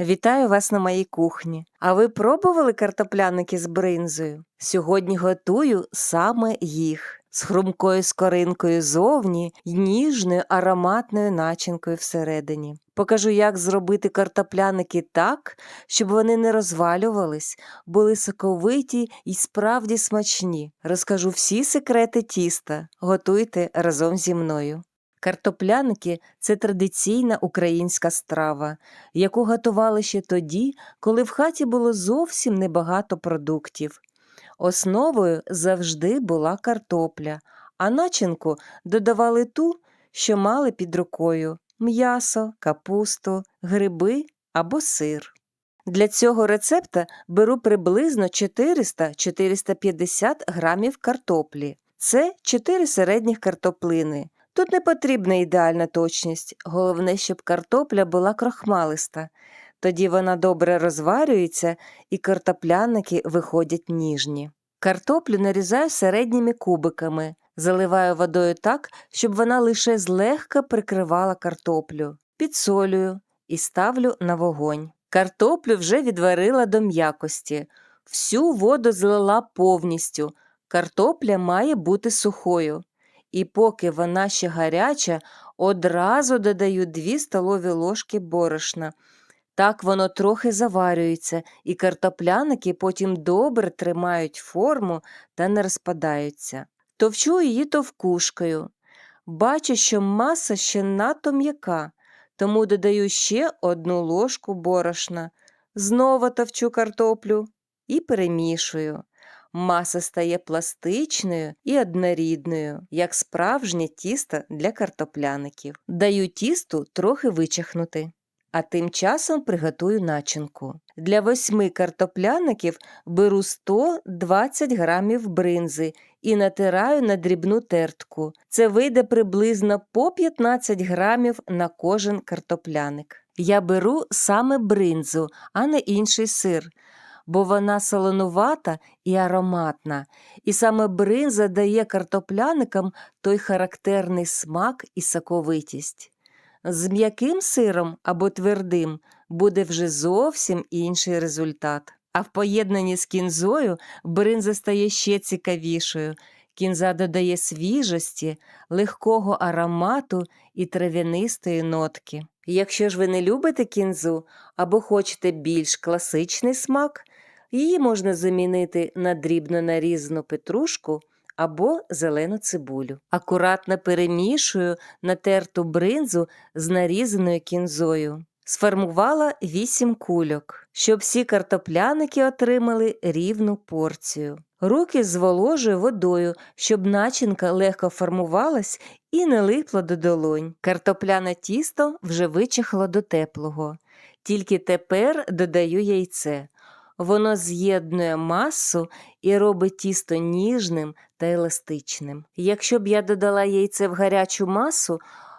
Вітаю вас на моїй кухні. А ви пробували картопляники з бринзою? Сьогодні готую саме їх з хрумкою скоринкою зовні й ніжною ароматною начинкою всередині. Покажу, як зробити картопляники так, щоб вони не розвалювались, були соковиті і справді смачні. Розкажу всі секрети тіста. Готуйте разом зі мною. Картопляники це традиційна українська страва, яку готували ще тоді, коли в хаті було зовсім небагато продуктів. Основою завжди була картопля, а начинку додавали ту, що мали під рукою м'ясо, капусту, гриби або сир. Для цього рецепта беру приблизно 400-450 грамів картоплі. Це 4 середніх картоплини. Тут не потрібна ідеальна точність, головне, щоб картопля була крохмалиста. Тоді вона добре розварюється і картопляники виходять ніжні. Картоплю нарізаю середніми кубиками, заливаю водою так, щоб вона лише злегка прикривала картоплю, підсолюю і ставлю на вогонь. Картоплю вже відварила до м'якості, всю воду злила повністю. Картопля має бути сухою. І поки вона ще гаряча, одразу додаю 2 столові ложки борошна. Так воно трохи заварюється, і картопляники потім добре тримають форму та не розпадаються. Товчу її товкушкою. Бачу, що маса ще надто м'яка, тому додаю ще одну ложку борошна. Знову товчу картоплю і перемішую. Маса стає пластичною і однорідною, як справжнє тісто для картопляників. Даю тісту трохи вичахнути. А тим часом приготую начинку. Для восьми картопляників беру 120 грамів бринзи і натираю на дрібну тертку. Це вийде приблизно по 15 грамів на кожен картопляник. Я беру саме бринзу, а не інший сир бо вона солонувата і ароматна, і саме бринза дає картопляникам той характерний смак і соковитість. З м'яким сиром або твердим буде вже зовсім інший результат. А в поєднанні з кінзою бринза стає ще цікавішою. Кінза додає свіжості, легкого аромату і трав'янистої нотки. Якщо ж ви не любите кінзу або хочете більш класичний смак, Її можна замінити на дрібно нарізану петрушку або зелену цибулю. Акуратно перемішую натерту бринзу з нарізаною кінзою. Сформувала 8 кульок, щоб всі картопляники отримали рівну порцію. Руки зволожую водою, щоб начинка легко формувалась і не липло до долонь. Картопляне тісто вже вичахло до теплого. Тільки тепер додаю яйце. Воно з'єднує масу і робить тісто ніжним та еластичним. Якщо б я додала яйце в гарячу масу,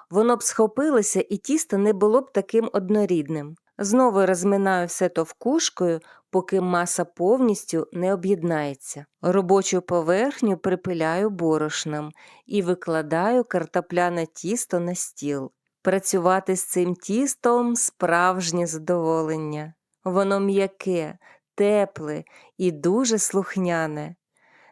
воно б схопилося і тісто не було б таким однорідним. Знову розминаю все товкушкою, поки маса повністю не об'єднається. Робочу поверхню припиляю борошном і викладаю картопляне тісто на стіл. Працювати з цим тістом справжнє задоволення. Воно м'яке, тепле і дуже слухняне,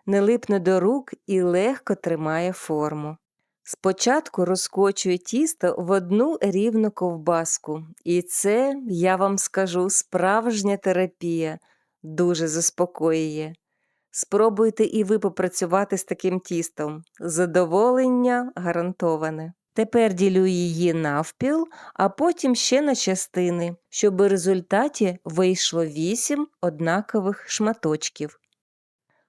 не липне до рук і легко тримає форму. Спочатку розкочую тісто в одну рівну ковбаску, і це, я вам скажу, справжня терапія, дуже заспокоює. Спробуйте і ви попрацювати з таким тістом. Задоволення гарантоване. Тепер ділю її навпіл, а потім ще на частини, щоб у результаті вийшло 8 однакових шматочків.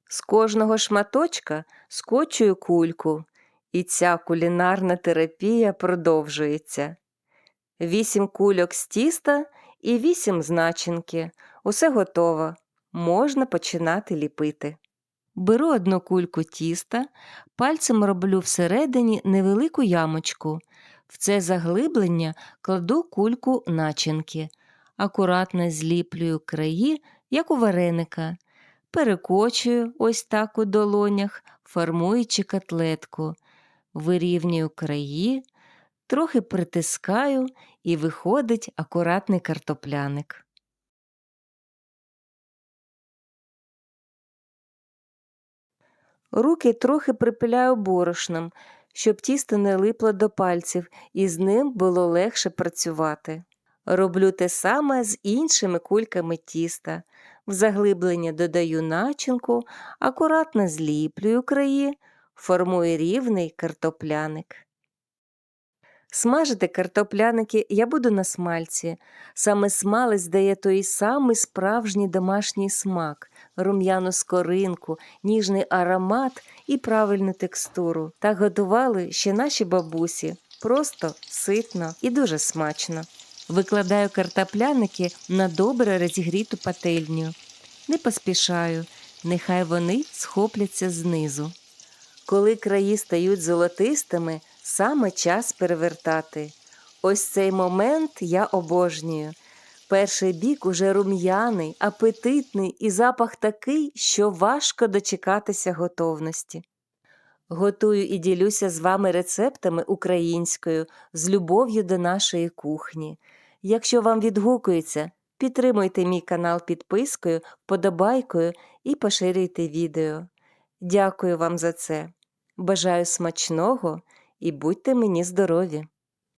З кожного шматочка скочую кульку, і ця кулінарна терапія продовжується. Вісім кульок з тіста і вісім з начинки. Усе готово. Можна починати ліпити. Беру одну кульку тіста, пальцем роблю всередині невелику ямочку. В це заглиблення кладу кульку начинки, акуратно зліплюю краї, як у вареника, перекочую ось так у долонях, формуючи котлетку, вирівнюю краї, трохи притискаю і виходить акуратний картопляник. Руки трохи припиляю борошном, щоб тісто не липло до пальців і з ним було легше працювати. Роблю те саме з іншими кульками тіста. В заглиблення додаю начинку, акуратно зліплюю краї, формую рівний картопляник. Смажити картопляники я буду на смальці. Саме смалець дає той самий справжній домашній смак, рум'яну скоринку, ніжний аромат і правильну текстуру. Так готували ще наші бабусі. Просто, ситно і дуже смачно. Викладаю картопляники на добре розігріту пательню. Не поспішаю, нехай вони схопляться знизу. Коли краї стають золотистими, саме час перевертати. Ось цей момент я обожнюю. Перший бік уже рум'яний, апетитний і запах такий, що важко дочекатися готовності. Готую і ділюся з вами рецептами українською з любов'ю до нашої кухні. Якщо вам відгукується, підтримуйте мій канал підпискою, подобайкою і поширюйте відео. Дякую вам за це. Бажаю смачного і будьте мені здорові!